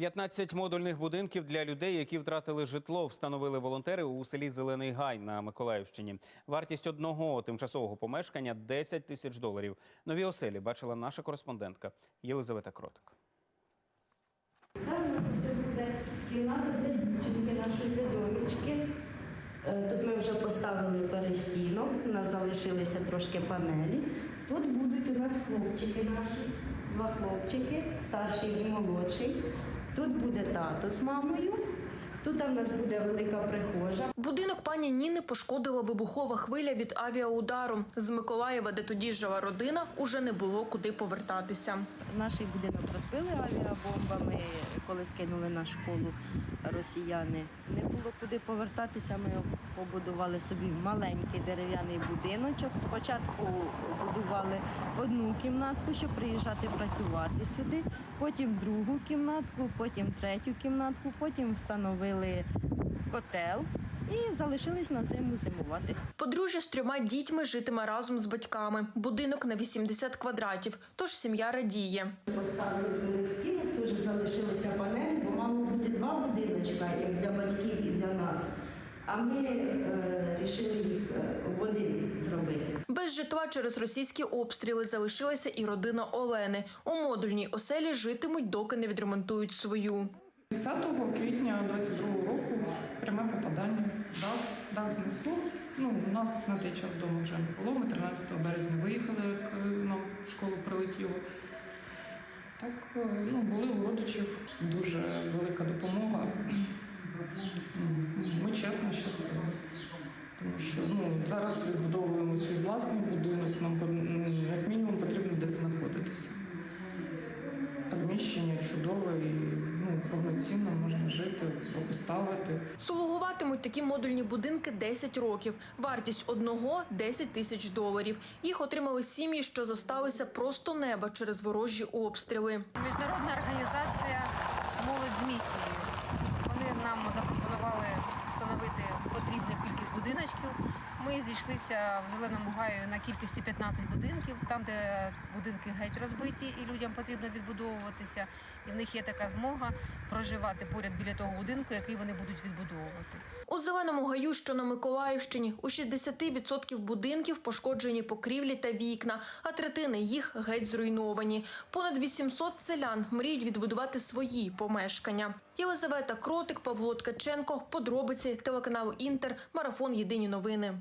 15 модульних будинків для людей, які втратили житло, встановили волонтери у селі Зелений Гай на Миколаївщині. Вартість одного тимчасового помешкання 10 тисяч доларів. Нові оселі бачила наша кореспондентка Єлизавета Кротик. Це нас все буде кімната для дівчинки, нашої донечки. Е, Тут ми вже поставили перестінок, у нас залишилися трошки панелі. Тут будуть у нас хлопчики наші, два хлопчики, старший і молодший. Тут буде тато з мамою. Тут в нас буде велика прихожа. Будинок пані Ніни пошкодила вибухова хвиля від авіаудару. З Миколаєва, де тоді жила родина, уже не було куди повертатися. Наш будинок розбили авіабомбами, коли скинули на школу росіяни. Не було куди повертатися. Ми побудували собі маленький дерев'яний будиночок. Спочатку будували одну кімнатку, щоб приїжджати працювати сюди, потім другу кімнатку, потім третю кімнатку, потім встановили котел і залишились на зиму зимувати. Подружжя з трьома дітьми житиме разом з батьками. Будинок на 80 квадратів, тож сім'я радіє. Поставили до стінок, теж залишилися панелі, бо мало бути два будиночка, як для батьків і для нас. А ми е, рішили їх е, в один зробити. Без житла через російські обстріли залишилася і родина Олени. У модульній оселі житимуть, доки не відремонтують свою. 10 квітня 22 року пряме попадання. Дах, дах знесло. Ну, у нас на той час вдома вже не було. Ми 13 березня виїхали, як е, нам в школу прилетіло. Так, е, ну, були у родичів дуже велика допомога. Ми чесно щасливі. Тому що ну, зараз відбудовуємо свій власний будинок, нам ну, як мінімум потрібно десь знаходитися. Приміщення чудове і ну, повноцінно можна жити, поставити. Слугуватимуть такі модульні будинки 10 років. Вартість одного 10 тисяч доларів. Їх отримали сім'ї, що зосталися просто неба через ворожі обстріли. Міжнародна організація Молодь з місією. Вони нам запропонували встановити потрібну кількість будиночків. Ми зійшлися в зеленому гаю на кількості 15 будинків, там, де будинки геть розбиті, і людям потрібно відбудовуватися. І в них є така змога проживати поряд біля того будинку, який вони будуть відбудовувати. У зеленому гаю, що на Миколаївщині, у 60% будинків пошкоджені покрівлі та вікна, а третини їх геть зруйновані. Понад 800 селян мріють відбудувати свої помешкання. Єлизавета Кротик, Павло Ткаченко, подробиці телеканалу Інтер, марафон Єдині новини.